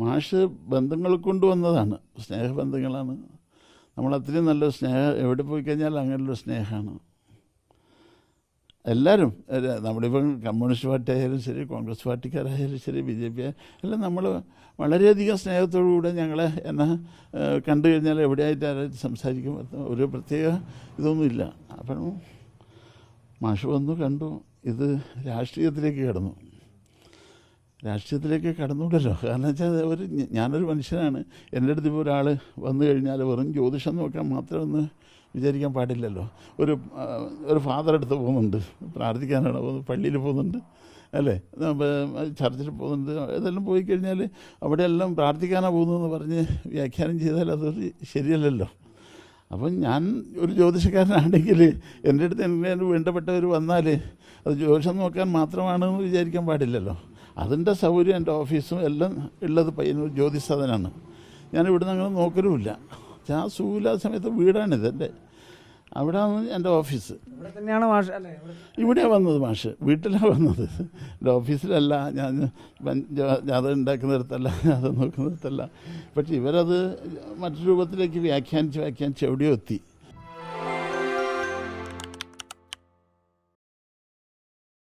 മാഷ് ബന്ധങ്ങൾ കൊണ്ടുവന്നതാണ്. സ്നേഹബന്ധങ്ങളാണ്. നമ്മൾ അത്രയും നല്ല സ്നേഹം എവിടെ പോയി കഴിഞ്ഞാൽ അങ്ങനെയുള്ള സ്നേഹമാണ്. എല്ലാവരും നമ്മളിപ്പം കമ്മ്യൂണിസ്റ്റ് പാർട്ടി ആയാലും ശരി കോൺഗ്രസ് പാർട്ടിക്കാരായാലും ശരി ബി ജെ പി എല്ലാം നമ്മൾ വളരെയധികം സ്നേഹത്തോടുകൂടെ ഞങ്ങളെ എന്നെ കണ്ടു കഴിഞ്ഞാൽ എവിടെയായിട്ട് ആരായിട്ട് സംസാരിക്കും ഒരു പ്രത്യേക ഇതൊന്നുമില്ല അപ്പം മാഷ് വന്നു കണ്ടു. ഇത് രാഷ്ട്രീയത്തിലേക്ക് കടന്നു. രാഷ്ട്രീയത്തിലേക്ക് കടന്നുകൂടല്ലോ. കാരണം വെച്ചാൽ ഒരു ഞാനൊരു മനുഷ്യനാണ്. എന്റെ അടുത്ത് ഇപ്പോൾ ഒരാൾ വന്നു കഴിഞ്ഞാൽ വെറും ജ്യോതിഷം നോക്കാൻ മാത്രമൊന്ന് വിചാരിക്കാൻ പാടില്ലല്ലോ. ഒരു ഒരു ഫാദർ അടുത്ത് പോകുന്നുണ്ട്. പ്രാർത്ഥിക്കാനാണ് പോകുന്നത്. പള്ളിയിൽ പോകുന്നുണ്ട്. അല്ലേ? ചർച്ചിൽ പോകുന്നുണ്ട്. ഇതെല്ലാം പോയി കഴിഞ്ഞാൽ അവിടെ എല്ലാം പ്രാർത്ഥിക്കാനാണ് പോകുന്നതെന്ന് പറഞ്ഞ് വ്യാഖ്യാനം ചെയ്താൽ അതൊരു ശരിയല്ലല്ലോ. അപ്പം ഞാൻ ഒരു ജ്യോതിഷക്കാരനാണെങ്കിൽ എന്റെ അടുത്ത് എങ്ങനെയാണ് വേണ്ടപ്പെട്ടവർ വന്നാൽ അത് ജ്യോതിഷം നോക്കാൻ മാത്രമാണെന്ന് വിചാരിക്കാൻ പാടില്ലല്ലോ. അതിന്റെ സൗകര്യം എന്റെ ഓഫീസും എല്ലാം ഉള്ളത് പയ്യന്നൂർ ജ്യോതിസദനാണ് ഞാൻ ഇവിടുന്ന് അങ്ങനെ നോക്കലുമില്ല. ഞാൻ സുഖമില്ലാത്ത സമയത്ത് വീടാണിത് എന്റെ അവിടെയാണ് എന്റെ ഓഫീസ്. ഇവിടെ തന്നെയാണ് മാഷ് അല്ലേ? ഇവിടെയാണ് വന്നത് മാഷ്. വീട്ടിലാണ് വന്നത്. എന്റെ ഓഫീസിലല്ല ഞാൻ ജാഥ ഉണ്ടാക്കുന്നിടത്തല്ല ജാഥ നോക്കുന്നിടത്തല്ല പക്ഷെ ഇവരത് മറ്റു രൂപത്തിലേക്ക് വ്യാഖ്യാനിച്ച് വ്യാഖ്യാനിച്ച് എവിടെയോ എത്തി.